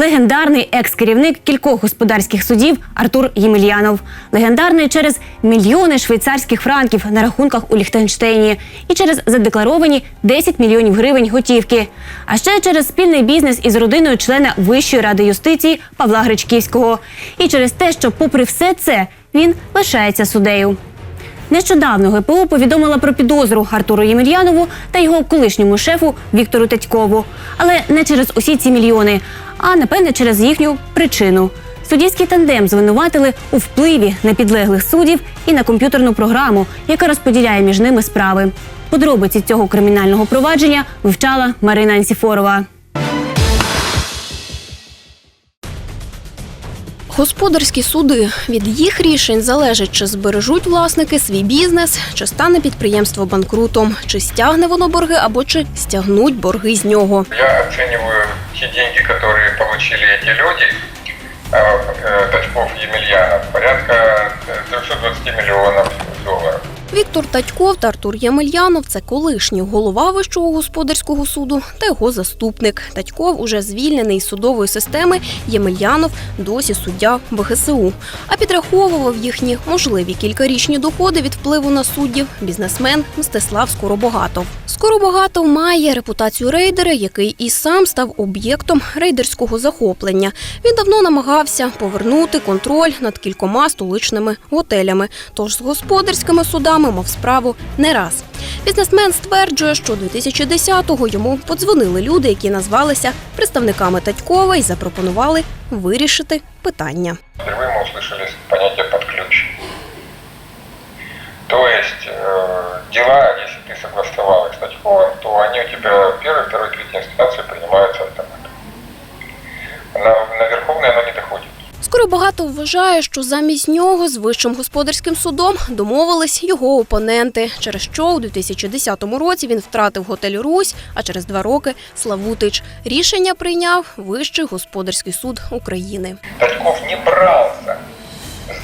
легендарний екс-керівник кількох господарських судів Артур Ємельянов. Легендарний через мільйони швейцарських франків на рахунках у Ліхтенштейні і через задекларовані 10 мільйонів гривень готівки. А ще через спільний бізнес із родиною члена Вищої ради юстиції Павла Гречківського. І через те, що, попри все це, він лишається суддею. Нещодавно ГПУ повідомила про підозру Артуру Ємельянову та його колишньому шефу Віктору Татькову. Але не через усі ці мільйони, а напевне через їхню причину. Суддівський тандем звинуватили у впливі на підлеглих суддів і на комп'ютерну програму, яка розподіляє між ними справи. Подробиці цього кримінального провадження вивчала Марина Ансіфорова. Господарські суди від їх рішень залежить, чи збережуть власники свій бізнес, чи стане підприємство банкрутом, чи стягне воно борги або чи стягнуть борги з нього. Я оцениваю те деньги, которые получили эти люди, э, э, Тачков Емельянов, порядка э, 320 миллионов долларов. Віктор Татьков та Артур Ємельянов це колишній голова Вищого господарського суду та його заступник. Татьков уже звільнений із судової системи. Ємельянов досі суддя ВГСУ. А підраховував їхні можливі кількарічні доходи від впливу на суддів бізнесмен Мстислав Скоробогатов. Скоробогатов має репутацію рейдера, який і сам став об'єктом рейдерського захоплення. Він давно намагався повернути контроль над кількома столичними готелями. Тож з господарськими судами мав справу не раз. Бізнесмен стверджує, що 2010-го йому подзвонили люди, які назвалися представниками Татькова і запропонували вирішити питання. Впервые мы услышали понятие «под ключ». То есть э, дела, если ты согласовал их с Тачковым, то они у тебя Скоро багато вважає, що замість нього з вищим господарським судом домовились його опоненти, через що у 2010 році він втратив готель Русь, а через два роки Славутич. Рішення прийняв Вищий господарський суд України. Тачков не брався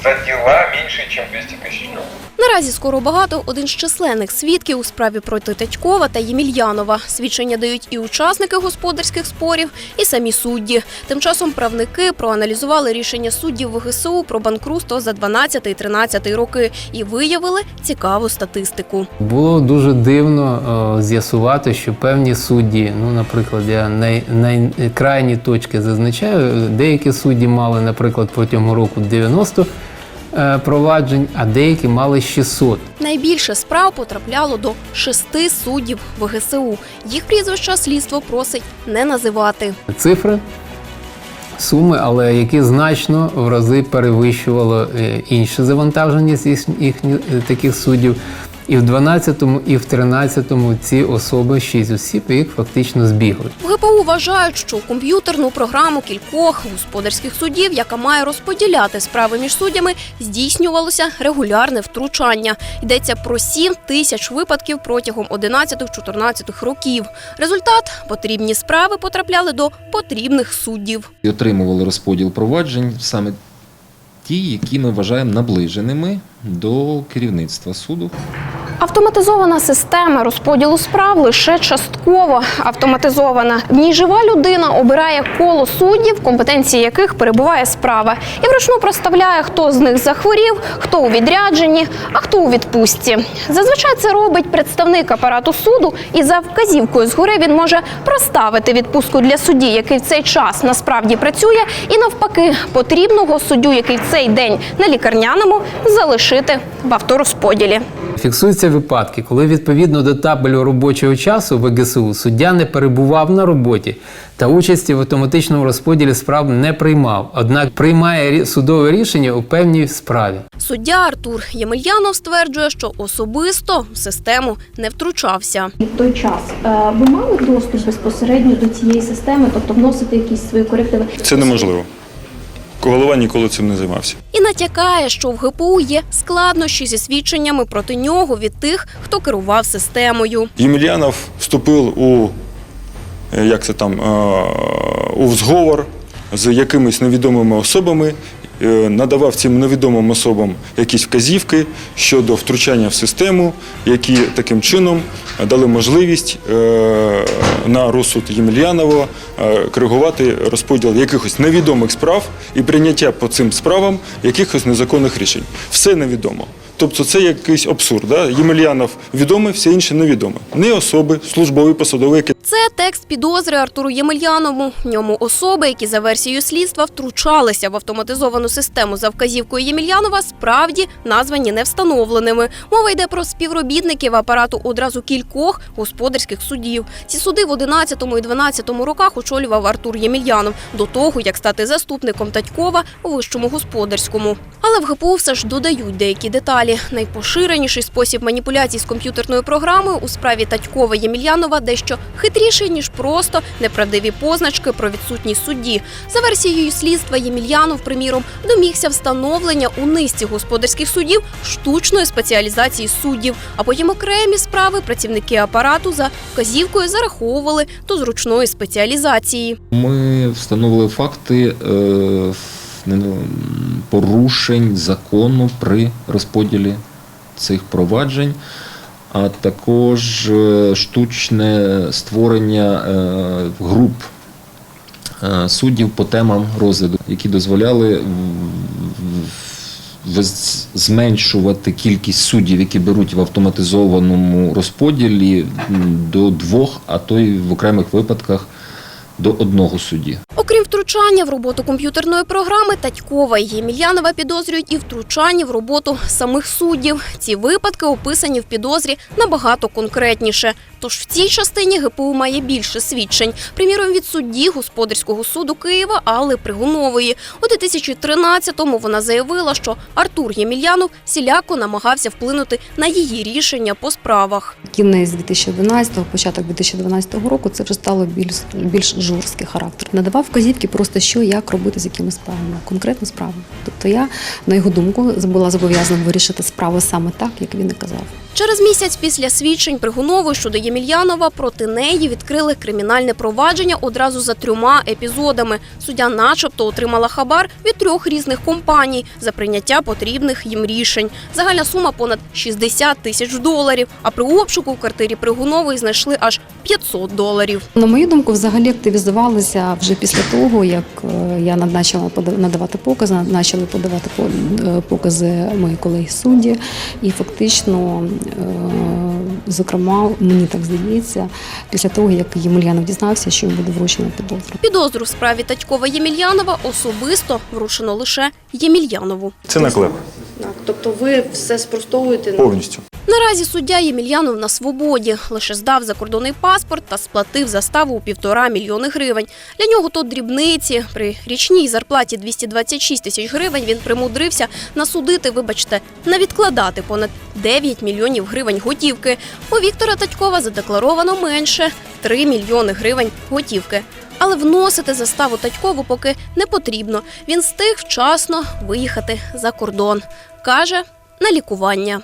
за діла менше, ніж 200 тисяч долларов. Наразі скоро багато один з численних свідків у справі проти Татькова та Ємельянова. Свідчення дають і учасники господарських спорів, і самі судді. Тим часом правники проаналізували рішення суддів ВГСУ про банкрутство за 12 і 13 роки і виявили цікаву статистику. Було дуже дивно е, з'ясувати, що певні судді, ну, наприклад, я най, най, крайні точки зазначаю, деякі судді мали, наприклад, протягом року 90 е, проваджень, а деякі мали 600. Найбільше справ потрапляло до шести суддів ВГСУ. Їх прізвища слідство просить не називати. Цифри, суми, але які значно в рази перевищувало інші інше завантаження з їхніх е, таких суддів. І в 12-му, і в 13-му ці особи, шість осіб, їх фактично збігли. В ГПУ вважають, що комп'ютерну програму кількох господарських судів, яка має розподіляти справи між суддями, здійснювалося регулярне втручання. Йдеться про 7 тисяч випадків протягом 11-14 років. Результат потрібні справи потрапляли до потрібних суддів. і отримували розподіл проваджень саме ті, які ми вважаємо наближеними до керівництва суду. Автоматизована система розподілу справ лише частково автоматизована. В ній жива людина обирає коло суддів, компетенції яких перебуває справа, і вручну проставляє, хто з них захворів, хто у відрядженні, а хто у відпустці. Зазвичай це робить представник апарату суду, і за вказівкою згори він може проставити відпустку для судді, який в цей час насправді працює, і навпаки, потрібного суддю, який в цей день на лікарняному, залишити в авторозподілі. Фіксуються випадки, коли відповідно до табелю робочого часу ВГСУ суддя не перебував на роботі та участі в автоматичному розподілі справ не приймав, однак приймає рі- судове рішення у певній справі. Суддя Артур Ємельянов стверджує, що особисто в систему не втручався. В той час е, ви мали доступ безпосередньо до цієї системи, тобто вносити якісь свої корективи? Це неможливо. Голова ніколи цим не займався. І натякає, що в ГПУ є складнощі зі свідченнями проти нього від тих, хто керував системою. Ємельянов вступив у е, як це там, е, у зговор з якимись невідомими особами, надавав цим невідомим особам якісь вказівки щодо втручання в систему, які таким чином дали можливість е, на розсуд Ємельянова е, коригувати розподіл якихось невідомих справ і прийняття по цим справам якихось незаконних рішень. Все невідомо. Тобто це якийсь абсурд. Да? Ємельянов відомий, все інше невідоме. Не особи, службові, посадові, які Це текст підозри Артуру Ємельянову. В ньому особи, які за версією слідства втручалися в автоматизовану систему за вказівкою Ємельянова, справді названі невстановленими. Мова йде про співробітників апарату одразу кількох господарських судів. Ці суди в 11 і 12 роках очолював Артур Ємельянов до того, як стати заступником Татькова у вищому господарському. Але в ГПУ все ж додають деякі деталі. Найпоширеніший спосіб маніпуляцій з комп'ютерною програмою у справі Татькова Ємельянова дещо хитріший, ніж просто неправдиві позначки про відсутність судді. За версією слідства Ємельянов, приміром, домігся встановлення у низці господарських судів штучної спеціалізації суддів, а потім окремі справи працівники апарату за вказівкою зараховували до зручної спеціалізації. Ми встановили факти е, порушень закону при розподілі цих проваджень, а також е, штучне створення е, груп е, суддів по темам розгляду, які дозволяли зменшувати кількість суддів, які беруть в автоматизованому розподілі до двох, а то й в окремих випадках до одного судді. Окрім втручання в роботу комп'ютерної програми, Татькова і Ємельянова підозрюють і втручання в роботу самих суддів. Ці випадки описані в підозрі набагато конкретніше. Тож в цій частині ГПУ має більше свідчень. Приміром, від судді господарського суду Києва Алли Пригунової. У 2013-му вона заявила, що Артур Ємельянов сіляко намагався вплинути на її рішення по справах. Кінець 2011-го, початок 2012 року це вже стало більш, більш жорсткий характер. Надавав вказівки просто що, як робити з якими справами, конкретно справи. Тобто я, на його думку, була зобов'язана вирішити справу саме так, як він і казав. Через місяць після свідчень Пригунової щодо Ємельянова проти неї відкрили кримінальне провадження одразу за трьома епізодами. Суддя, начебто, отримала хабар від трьох різних компаній за прийняття потрібних їм рішень. Загальна сума понад 60 тисяч доларів. А при обшуку в квартирі Пригунової знайшли аж 500 доларів. На мою думку, взагалі активізувалися вже після того, як е, я пода- надавати покази, почали подавати е, покази мої колеги судді, і фактично, зокрема, мені так здається, після того, як Ємельянов дізнався, що йому буде вручено підозру. Підозру в справі Татькова Ємельянова особисто вручено лише Ємельянову. це наклеп Так, тобто ви все спростовуєте повністю. Наразі суддя Ємельянов на свободі. Лише здав закордонний паспорт та сплатив заставу у півтора мільйони гривень. Для нього то дрібниці. При річній зарплаті 226 тисяч гривень він примудрився насудити, вибачте, на відкладати понад 9 мільйонів гривень готівки. У Віктора Татькова задекларовано менше 3 мільйони гривень готівки. Але вносити заставу Татькову поки не потрібно. Він встиг вчасно виїхати за кордон. Каже, на лікування.